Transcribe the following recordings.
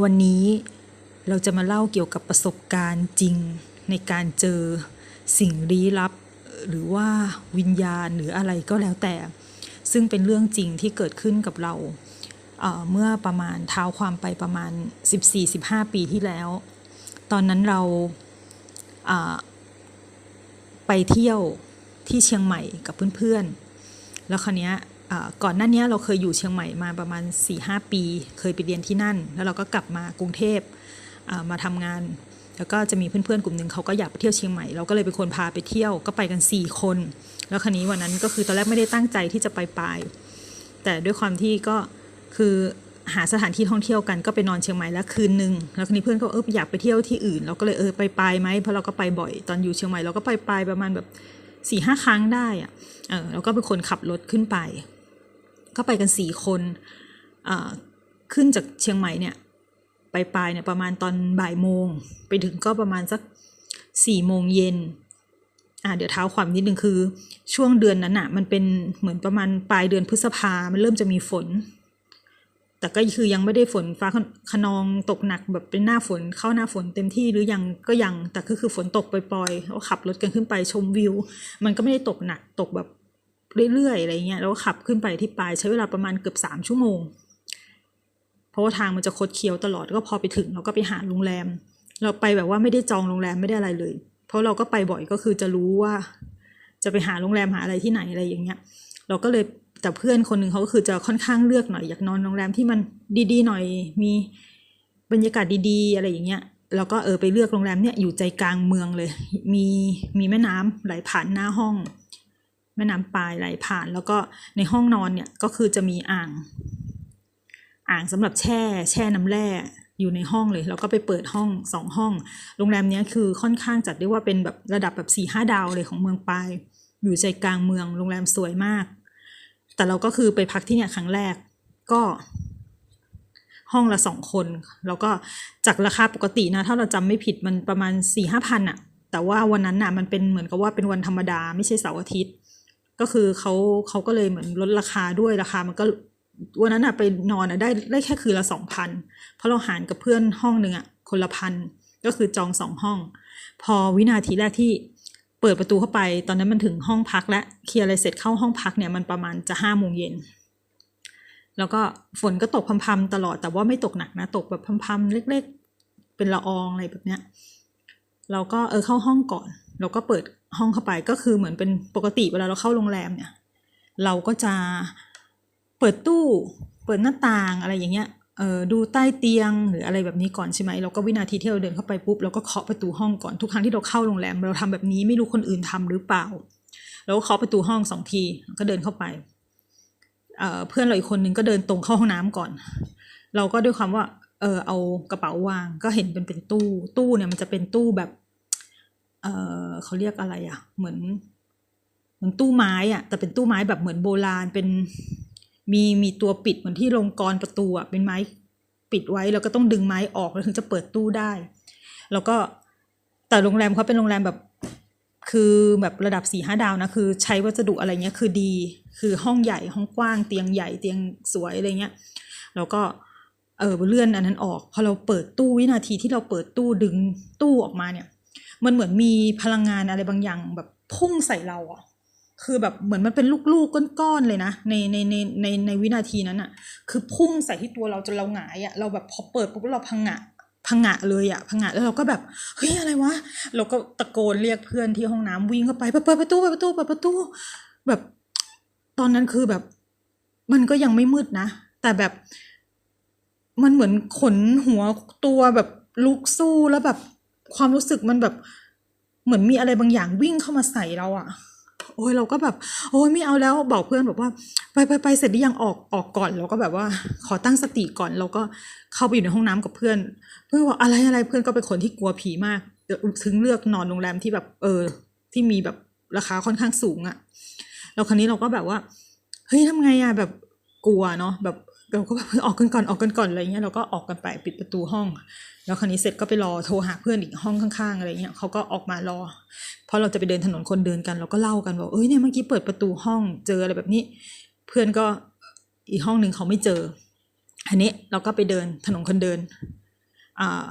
วันนี้เราจะมาเล่าเกี่ยวกับประสบการณ์จริงในการเจอสิ่งลี้ลับ หรือว่าวิญญาณหรืออะไรก็แล้วแต่ ซึ่งเป็นเรื่องจริงที่เกิดขึ้นกับเราเเมื่อประมาณเท้าความไปประมาณ 14-15 ปีที่แล้ว ตอนนั้นเราอ่าไปเที่ยวที่เชียงใหม่กับเพื่อนๆ แล้วคราวเนี้ย ก่อนหน้าเนี้ยเราเคยอยู่เชียงใหม่มาประมาณ 4-5 ปี เคยไปเรียนที่นั่น แล้วเราก็กลับมากรุงเทพมาทำงาน แล้วก็จะมีเพื่อนๆกลุ่มหนึ่งเขาก็อยากไปเที่ยวเชียงใหม่ เราก็เลยเป็นคนพาไปเที่ยวก็ไปกัน 4 คน แล้วคราวนี้วันนั้นก็คือตอนแรกไม่ได้ตั้งใจที่จะไปปลาย แต่ด้วยความที่ก็คือหาสถานที่ท่องเที่ยวกันก็ไปนอนเชียงใหม่แล้วคืนนึงแล้วคราวนี้เพื่อนก็เอออยากไปเที่ยวที่อื่น เราก็เลยเออไปปลายไหมเพราะเราก็ไปบ่อยตอนอยู่เชียงใหม่เราก็ไปปลายประมาณแบบสี่ห้าครั้งได้อะเออเราก็เป็นคนขับรถขึ้นไป ก็ไปกันสี่คนขึ้นจากเชียงใหม่เนี่ยไปปลายเนี่ยประมาณตอนบ่ายโมง ไปถึงก็ประมาณสักสี่โมงเย็นอ่าเดี๋ยวเท้าความนิดนึงคือ ช่วงเดือนนั้นอะมันเป็นเหมือนประมาณปลายเดือนพฤษภา มันเริ่มจะมีฝน แต่ก็คือยังไม่ได้ฝนฟ้าขนองตกหนักแบบเป็นหน้าฝนเข้าหน้าฝนเต็มที่หรือยังก็ยังแต่ก็คือฝนตกปล่อยๆแล้วขับรถกันขึ้นไปชมวิว มันก็ไม่ได้ตกหนักตกแบบ เรื่อยๆอะไรเงี้ยแล้วก็ขับขึ้นไปที่ปลายใช้เวลาประมาณเกือบสามชั่วโมง เพราะว่าทางมันจะคดเคี้ยวตลอดก็พอไปถึงเราก็ไปหาโรงแรม เราไปแบบว่าไม่ได้จองโรงแรมไม่ได้อะไรเลย เพราะเราก็ไปบ่อยก็คือจะรู้ว่า จะไปหาโรงแรมหาอะไรที่ไหนอะไรอย่างเงี้ย เราก็เลยแต่เพื่อนคนหนึ่งเขาก็คือจะค่อนข้างเลือกหน่อยอยากนอนโรงแรมที่มันดีๆหน่อยมีบรรยากาศดีๆ อะไรอย่างเงี้ยเราก็เออไปเลือกโรงแรมเนี่ยอยู่ใจกลางเมืองเลย มีมีแม่น้ำไหลผ่านหน้าห้อง แม่น้ำปลายไหลผ่าน แล้วก็ในห้องนอนเนี่ยก็คือจะมีอ่าง อ่างสำหรับแช่ แช่น้ำแร่อยู่ในห้องเลยเราก็ไปเปิดห้องสองห้อง โรงแรมนี้คือค่อนข้างจัดได้ว่าเป็นแบบระดับแบบสี่ห้าดาวเลยของเมืองปลายอยู่ใจกลางเมืองโรงแรมสวยมาก แต่เราก็คือไปพักที่เนี่ยครั้งแรกก็ ห้องละสองคน แล้วก็จากราคาปกตินะ ถ้าเราจำไม่ผิดมันประมาณสี่ห้าพันอะแต่ว่าวันนั้นน่ะมันเป็นเหมือนกับว่าเป็นวันธรรมดาไม่ใช่เสาร์อาทิตย์ ก็คือเขาเขาก็เลยเหมือนลดราคาด้วยราคามันก็วันนั้นอะไปนอนอะได้ได้แค่คืนละสองพันเพราะเราหารกับเพื่อนห้องหนึ่งอะคนละพันก็คือจองสองห้อง พอวินาทีแรกที่เปิดประตูเข้าไป ตอนนั้นมันถึงห้องพักและเคลียร์อะไรเสร็จเข้าห้องพักเนี่ยมันประมาณจะห้าโมงเย็นแล้วก็ฝนก็ตกพรำๆตลอดแต่ว่าไม่ตกหนักนะ ตกแบบพรำๆเล็ก ๆ เป็นละอองอะไรแบบเนี้ยเราก็เออเข้าห้องก่อน เราก็เปิด ห้องเข้าไปก็คือเหมือนเป็นปกติเวลาเราเข้าโรงแรมเนี่ย เราก็จะเปิดตู้เปิดหน้าต่างอะไรอย่างเงี้ยเออดูใต้เตียงหรืออะไรแบบนี้ก่อนใช่ไหมเราก็วินาทีที่เราเดินเข้าไปปุ๊บเราก็เคาะประตูห้องก่อนทุกครั้งที่เราเข้าโรงแรมเราทำแบบนี้ไม่รู้คนอื่นทำหรือเปล่าเราก็เคาะประตูห้องสองทีก็เดินเข้าไปเเพื่อนเราอีกคนนึงก็เดินตรงเข้าห้องน้ำก่อน เราก็ด้วยความว่าเออเอากระเป๋าวางก็เห็นเป็นเป็นตู้ ตู้เนี่ยมันจะเป็นตู้แบบ เออเขาเรียกอะไรอะ่ะ เหมือนเหมือนตู้ไม้อะ่ะ แต่เป็นตู้ไม้แบบเหมือนโบราณเป็นมีมีตัวปิดเหมือนที่ลงกรประตูอะ่ะเป็นไม้ปิดไว้แล้วก็ต้องดึงไม้ออกแล้วถึงจะเปิดตู้ได้ แล้วก็แต่โรงแรมเขาเป็นโรงแรมแบบคือแบบระดับสี่ห้าดาวนะคือใช้วัสดุอะไรเงี้ยคือดี คือห้องใหญ่ห้องกว้างเตียงใหญ่เตียงสวยอะไรเงี้ยแล้วก็เออเลื่อนอันนั้นออก พอเราเปิดตู้วินาทีที่เราเปิดตู้ดึงตู้ออกมาเนี่ย มันเหมือนมีพลังงานอะไรบางอย่างแบบพุ่งใส่เราอะคือแบบเหมือนมันเป็นลูกๆก้อนๆเลยนะในในในในในวินาทีนั้นอะคือพุ่งใส่ที่ตัวเราจนเราหงายอะเราแบบพอเปิดปุ๊บเราพังงะพังงะเลยอะพังงะแล้วเราก็แบบเฮ้ยอะไรวะเราก็ตะโกนเรียกเพื่อนที่ห้องน้ำวิ่งเข้าไปเปิดประตูเปิดประตูเปิดประตู แบบ ตอนนั้นคือแบบ มันก็ยังไม่มืดนะแต่แบบมันเหมือนขนหัวตัวแบบลุกสู้แล้วแบบ ความรู้สึกมันแบบเหมือนมีอะไรบางอย่างวิ่งเข้ามาใส่เราอะโอ้ยเราก็แบบ โอ้ยไม่เอาแล้วบอกเพื่อนบอกว่า ไปไปไปเสร็จหรือยังออกออกก่อนเราก็แบบว่า ขอตั้งสติก่อนเราก็เข้าไปอยู่ในห้องน้ำกับเพื่อน เพื่อนบอกอะไรอะไรเพื่อนก็เป็นคนที่กลัวผีมากถึงเลือกนอนโรงแรมที่แบบ เออ ที่มีแบบราคาค่อนข้างสูงอะแล้วคราวนี้เราก็แบบว่าเฮ้ยทำไงอะแบบกลัวเนาะแบบ เราก็แบบออกกันก่อนออกกันก่อนอะไรเงี้ยเราก็ออกกันไปปิดประตูห้อง แล้วคราวนี้เสร็จก็ไปรอโทรหาเพื่อนอีกห้องข้างๆอะไรเงี้ยเขาก็ออกมารอเพราะเราจะไปเดินถนนคนเดินกัน เราก็เล่ากันว่าเอ้ยเนี่ยเมื่อกี้เปิดประตูห้องเจออะไรแบบนี้ เพื่อนก็อีกห้องหนึ่งเขาไม่เจออันนี้เราก็ไปเดินถนนคนเดินอ่า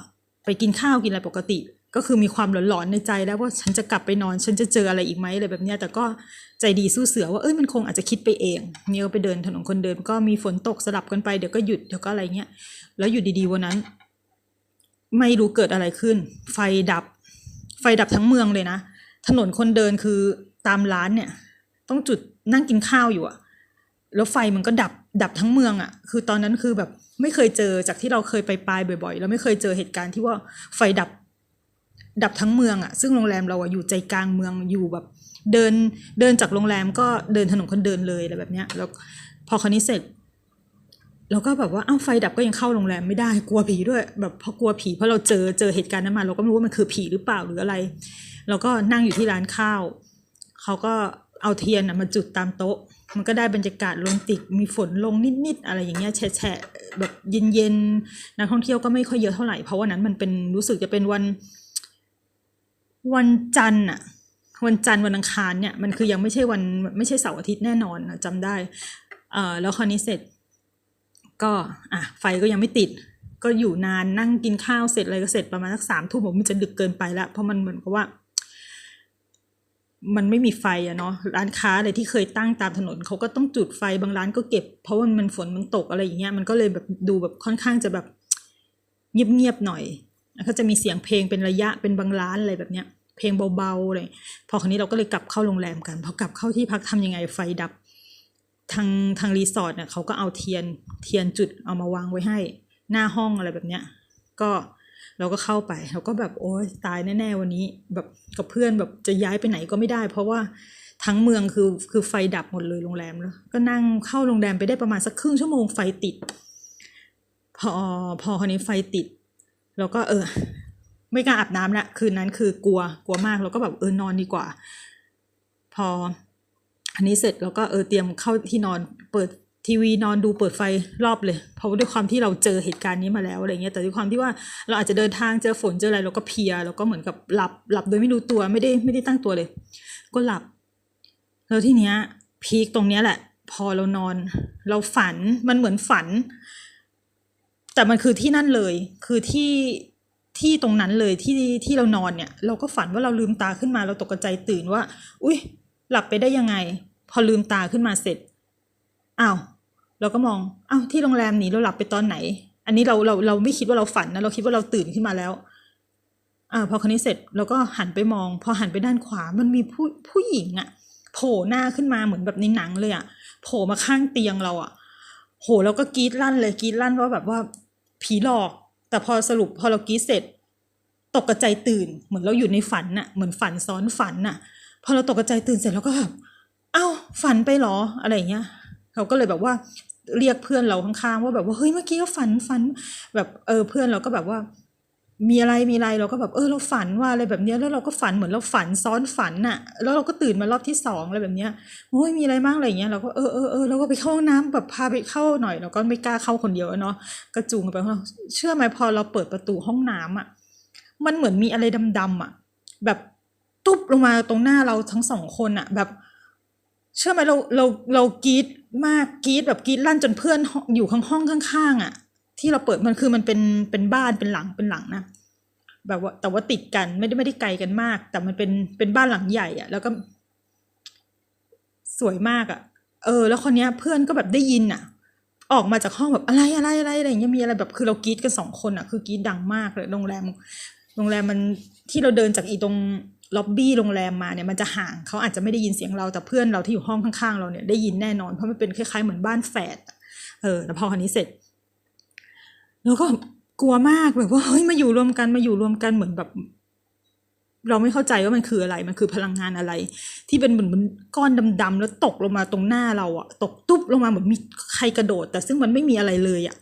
ไปกินข้าวกินอะไรปกติ ก็คือมีความหลอนๆในใจแล้วว่าฉันจะกลับไปนอน ฉันจะเจออะไรอีกไหมอะไรแบบเนี้ยแต่ก็ใจดีสู้เสือว่าเอ้ยมันคงอาจจะคิดไปเองเนี่ยก็ไปเดินถนนคนเดินก็มีฝนตกสลับกันไปเดี๋ยวก็หยุดเดี๋ยวก็อะไรเงี้ยแล้วอยู่ดีๆวันนั้น ไม่รู้เกิดอะไรขึ้น ไฟดับ ไฟดับทั้งเมืองเลยนะ ถนนคนเดินคือตามร้านเนี่ย ต้องจุดนั่งกินข้าวอยู่อะแล้วไฟมันก็ดับดับทั้งเมืองอะคือตอนนั้นคือแบบไม่เคยเจอจากที่เราเคยไปปลายบ่อยๆ แล้วไม่เคยเจอเหตุการณ์ที่ว่าไฟดับ ดับทั้งเมืองอะซึ่งโรงแรมเราอะอยู่ใจกลางเมืองอยู่แบบ เดินเดินจากโรงแรมก็เดินถนนคนเดินเลยอะไรแบบเนี้ยแล้วพอคราวนี้เสร็จเราก็แบบว่าอ้าวไฟดับก็ยังเข้าโรงแรมไม่ได้กลัวผีด้วยแบบเพราะกลัวผีเพราะเราเจอเจอเหตุการณ์นั้นมาเราก็ไม่รู้ว่ามันคือผีหรือเปล่าหรืออะไร เราก็นั่งอยู่ที่ร้านข้าวเขาก็เอาเทียนน่ะมาจุดตามโต๊ะ มันก็ได้บรรยากาศโรแมนติกมีฝนลงนิดๆอะไรอย่างเงี้ยแฉะแบบเย็นๆนักท่องเที่ยวก็ไม่ค่อยเยอะเท่าไหร่เพราะวันนั้นมันเป็นรู้สึกจะเป็นวัน วันจันทร์อะวันจันทร์วันอังคารเนี่ยมันคือยังไม่ใช่วันไม่ใช่เสาร์อาทิตย์แน่นอนอะจำได้เออแล้วคราวนี้เสร็จ ก็อะไฟก็ยังไม่ติด ก็อยู่นานนั่งกินข้าวเสร็จอะไรก็เสร็จประมาณสักสามทุ่มผมมันจะดึกเกินไปล้วเพราะมันเหมือนกับว่า มันไม่มีไฟอะเนาะร้านค้าอะไรที่เคยตั้งตามถนนเขาก็ต้องจุดไฟบางร้านก็เก็บ เพราะว่ามันฝนมันตกอะไรอย่างเงี้ยมันก็เลยแบบดูแบบค่อนข้างจะแบบเงียบๆหน่อย ก็จะมีเสียงเพลงเป็นระยะเป็นบางร้านอะไรแบบเนี้ย เพลงเบาๆเลยพอคราวนี้เราก็เลยกลับเข้าโรงแรมกันพอกลับเข้าที่พักทำยังไงไฟดับ ทางทางรีสอร์ทเนี่ยเขาก็เอาเทียนเทียนจุดเอามาวางไว้ให้ หน้าห้องอะไรแบบเนี้ย ก็เราก็เข้าไปเราก็แบบโอ๊ยตายแน่ๆวันนี้ แบบกับเพื่อนแบบจะย้ายไปไหนก็ไม่ได้ เพราะว่าทั้งเมืองคือคือไฟดับหมดเลยโรงแรมแล้วก็นั่งเข้าโรงแรมไปได้ประมาณสักครึ่งชั่วโมงไฟติด พอพอคราวนี้ไฟติด เราก็เออ ไม่กล้าอาบน้ำละคืนนั้นคือกลัวกลัวมากเราก็แบบเออนอนดีกว่า พอ อันนี้เสร็จแล้วก็เออเตรียมเข้าที่นอนเปิดทีวีนอนดูเปิดไฟรอบเลย เพราะว่าด้วยความที่เราเจอเหตุการณ์นี้มาแล้วอะไรเงี้ยแต่ด้วยความที่ว่าเราอาจจะเดินทางเจอฝนเจออะไรเราก็เพียเราก็เหมือนกับหลับหลับโดยไม่รู้ตัวไม่ได้ไม่ได้ตั้งตัวเลย ก็หลับ แล้วทีเนี้ยพีคตรงเนี้ยแหละ พอเรานอน เราฝันมันเหมือนฝัน แต่มันคือที่นั่นเลย คือที่ที่ตรงนั้นเลยที่ที่เรานอนเนี่ย เราก็ฝันว่าเราลืมตาขึ้นมาเราตกใจตื่นว่า อุ้ยหลับไปได้ยังไง พอลืมตาขึ้นมาเสร็จอ้าวเราก็มองอ้าวที่โรงแรมนี้เราหลับไปตอนไหน อันนี้เราเราเราไม่คิดว่าเราฝันนะเราคิดว่าเราตื่นขึ้นมาแล้วอ่าพอคนนี้เสร็จเราก็หันไปมอง พอหันไปด้านขวามันมีผู้ผู้หญิงอะโผล่หน้าขึ้นมาเหมือนแบบในหนังเลยอะโผล่มาข้างเตียงเราอะโหเราก็กรีดลั่นเลยกรีดลั่นว่าแบบว่า ผีหลอก แต่พอสรุปพอเรากรีดเสร็จ ตกกระใจตื่น เหมือนเราอยู่ในฝันน่ะ เหมือนฝันซ้อนฝันน่ะ พอเราตกกระใจตื่นเสร็จเราก็แบบเอ้าฝันไปหรออะไรเงี้ยเขาก็เลยแบบว่าเรียกเพื่อนเราข้างๆว่าแบบว่าเฮ้ยเมื่อกี้ก็ฝันฝัน แบบเออเพื่อนเราก็แบบว่า มีอะไรมีอะไรเราก็แบบเออเราฝันว่าอะไรแบบเนี้ยแล้วเราก็ฝันเหมือนเราฝันซ้อนฝันน่ะแล้วเราก็ตื่นมารอบที่สองอะไรแบบเนี้ยโอ้ยมีอะไรบ้างอะไรเงี้ยเราก็เออเออเออเราก็ไปเข้าห้องน้ำแบบพาไปเข้าหน่อยเราก็ไม่กล้าเข้าคนเดียวเนาะกระจูงไปข้างนอกเชื่อไหมพอเราเปิดประตูห้องน้ำอะมันเหมือนมีอะไรดำๆอะแบบตุ๊บลงมาตรงหน้าเราทั้งสองคนอะแบบเชื่อไหมเราเราเรากรีดมากกรีดแบบกรีดลั่นจนเพื่อนองอยู่ข้างห้องข้างๆอะ ที่เราเปิดมันคือมันเป็นเป็นบ้านเป็นหลังเป็นหลังนะแบบว่าแต่ว่าติดกันไม่ได้ไม่ได้ไกลกันมาก แต่มันเป็นเป็นบ้านหลังใหญ่อะ แล้วก็ สวยมากอะ เออ แล้วคนเนี้ย เพื่อนก็แบบได้ยินอะ ออกมาจากห้องแบบอะไรอะไรอะไรอะไรอย่างเงี้ยมีอะไรแบบคือเรากรีดกันสองคนอะ คือกรีดดังมากเลยโรงแรมโรงแรมมันที่เราเดินจากอีตรงล็อบบี้โรงแรมมาเนี่ยมันจะห่างเขาอาจจะไม่ได้ยินเสียงเราแต่เพื่อนเราที่อยู่ห้องข้างๆเราเนี่ยได้ยินแน่นอนเพราะมันเป็นคล้ายๆเหมือนบ้านแฝดเออแล้วพอคนนี้เสร็จ แล้วก็กลัวมากแบบว่าเฮ้ยมาอยู่รวมกันมาอยู่รวมกันเหมือนแบบ เราไม่เข้าใจว่ามันคืออะไรมันคือพลังงานอะไร ที่เป็นเหมือนก้อนดำๆแล้วตกลงมาตรงหน้าเราอะตกตุ๊บลงมาเหมือนมีใครกระโดด แต่ซึ่งมันไม่มีอะไรเลยอะ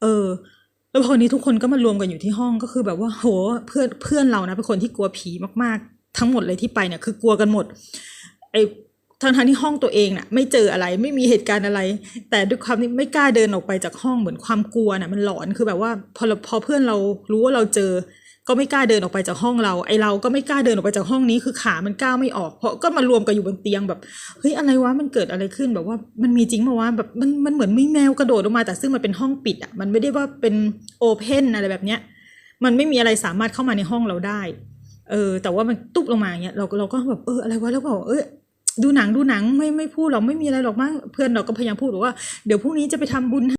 เออ แล้วพอนี้ทุกคนก็มารวมกันอยู่ที่ห้องก็คือแบบว่าโหเพื่อนเพื่อนเรานะเป็นคนที่กลัวผีมากๆ ทั้งหมดเลยที่ไปเนี่ยคือกลัวกันหมดไอ ทั้งทั้งที่ห้องตัวเองน่ะไม่เจออะไรไม่มีเหตุการณ์อะไร แต่ด้วยความที่ไม่กล้าเดินออกไปจากห้องเหมือนความกลัวน่ะมันหลอนคือแบบว่าพอเพอเพื่อนเรารู้ว่าเราเจอ ก็ไม่กล้าเดินออกไปจากห้องเรา ไอเราก็ไม่กล้าเดินออกไปจากห้องนี้คือขามันก้าวไม่ออก เพราะก็มารวมกันอยู่บนเตียงแบบเฮ้ยอะไรวะมันเกิดอะไรขึ้นแบบว่ามันมีจริงมาวะแบบมันมันเหมือนมีแมวกระโดดออกมาแต่ซึ่งมันเป็นห้องปิดอะมันไม่ได้ว่าเป็นโอเพนอะไรแบบเนี้ยมันไม่มีอะไรสามารถเข้ามาในห้องเราได้เออแต่ว่ามันตุ๊บลงมาอย่างเงี้ยเราเราก็แบบเอออะไรวะแล้วก็บอกเออ ดูหนังดูหนังไม่ไม่พูดหรอกไม่มีอะไรหรอกมั้งเพื่อนเราก็พยายามพูดบอกว่าเดี๋ยวพรุ่งนี้จะไปทำบุญ